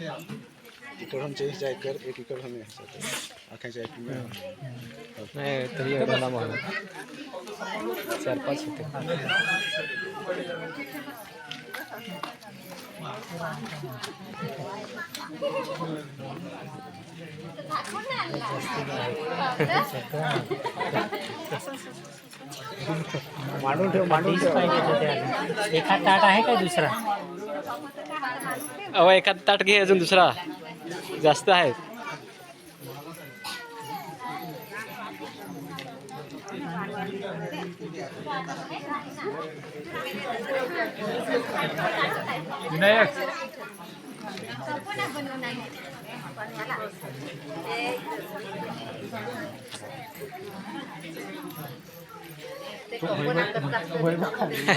इकडं आमच्या जायकर एक इकडं आम्ही आखायच्या एक नाही तरी एवढा म्हणून चार पाच होते मांडून ठेव मांडून एक हाथ ताट है क्या दूसरा अहो एखाद ताट घे अजून दुसरा जास्त आहे विनायक Terima kasih.